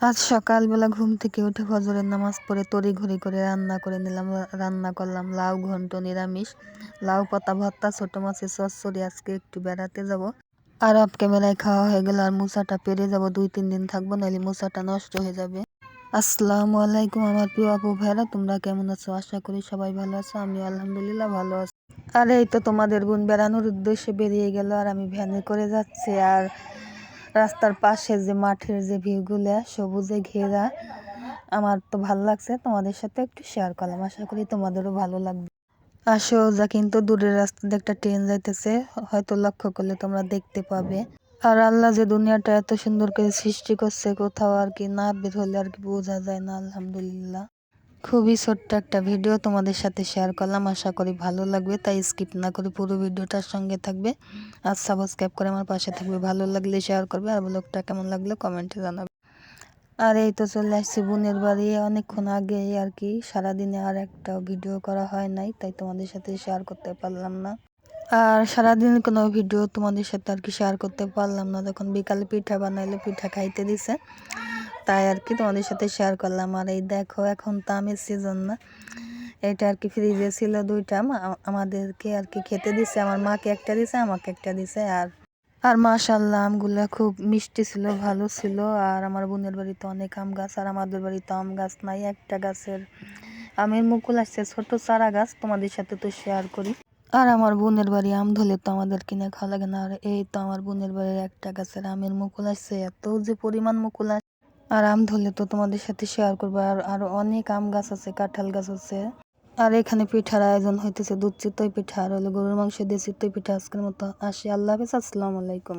আজ সকালবেলা ঘুম থেকে উঠে ফজরের নামাজ পড়ে তড়িঘড়ি করে রান্না করে নিলাম, রান্না করলাম। লাউ ঘন্ট, নিরামিষ। লাউ, পাতা ভর্তা, ছোট মাছের চচ্চড়ি আজকে একটু বেড়াতে যাব। আর অফ ক্যামেরায় খাওয়া হয়ে গেল আর মুসাটা পেরে যাব। দুই, তিন দিন থাকব, নাহলে মুসাটা নষ্ট হয়ে যাবে। আসসালামু আলাইকুম আমার প্রিয় আপু ভাইরা তোমরা কেমন আছো? আশা করি সবাই ভালো আছো আমি আলহামদুলিল্লাহ ভালো আছি। আর, এই তো তোমাদের বোন বেড়ানোর উদ্দেশ্যে বেরিয়ে গেল আর আমি ভ্যানে করে যাচ্ছি আর রাস্তার পাশে যে মাঠের যে ভিউগুলো সবুজে ঘেরা, আমার তো ভালো লাগছে। তোমাদের সাথে একটু শেয়ার করলাম, আশা করি তোমাদেরও ভালো লাগবে। আসো, যা কিন্তু দূরের রাস্তাতে একটা ট্রেন যাইতেছে, হয়তো লক্ষ্য করলে তোমরা দেখতে পাবে। আর আল্লাহ যে দুনিয়াটা এত সুন্দর করে সৃষ্টি করছে, কোথাও আর কি না বের হলে আর কি বোঝা যায় না, আলহামদুলিল্লাহ। খুবই ছোট্ট একটা ভিডিও তোমাদের সাথে শেয়ার করলাম, আশা করি ভালো লাগবে, তাই স্কিপ না করে পুরো ভিডিওটার সঙ্গে থাকবে আর সাবস্ক্রাইব করে আমার পাশে থাকবে, ভালো লাগলে শেয়ার করবে আর ব্লগটা কেমন লাগলে কমেন্টে জানাবে। আর এই তো চলে আসছি বোনের বাড়ি, অনেকক্ষণ আগে আর কি, সারাদিনে আর একটা ভিডিও করা হয় নাই, তাই তোমাদের সাথে শেয়ার করতে পারলাম না। আর সারাদিন কোনো ভিডিও তোমাদের সাথে আর কি শেয়ার করতে পারলাম না তখন বিকালে পিঠা বানাইলে, পিঠা খাইতে দিছে। তাই আর কি তোমাদের সাথে শেয়ার করলাম। আর এই দেখো, এখন তো আমের সিজন না। এটা আর কি ফ্রিজে ছিল দুইটা। আমাদেরকে আর কি খেতে দিছে। আমার মাকে একটা দিছে, আমাকে একটা দিছে। আর আর মাশাল্লাহ আমগুলো খুব মিষ্টি ছিল, ভালো ছিল। আর আমার বোনের বাড়িতে অনেক আম গাছ, আর আমাদের বাড়িতে আম গাছ নাই, একটা গাছের আমের মুকুল আসছে, ছোট চারা গাছ। তোমাদের সাথে তো শেয়ার করি। আর আমার বোনের বাড়ি আম ধরলে তো আমাদের কিনে খাওয়া লাগে না। আর এই তো আমার বোনের বাড়ির একটা গাছের আমের মুকুল আসছে। এত যে পরিমাণ মুকুল আর আম ধরলে তো তোমাদের সাথে শেয়ার করব। আর, আরও অনেক আম গাছ আছে, কাঁঠাল গাছ আছে। আর এখানে পিঠার আয়োজন হইতেছে দুধ চিত্তই পিঠা, আর হলো গরুর মাংস দিয়ে চিত্তই পিঠা আজকের মতো। আসি, আল্লাহ হাফিজ, আসসালামু আলাইকুম।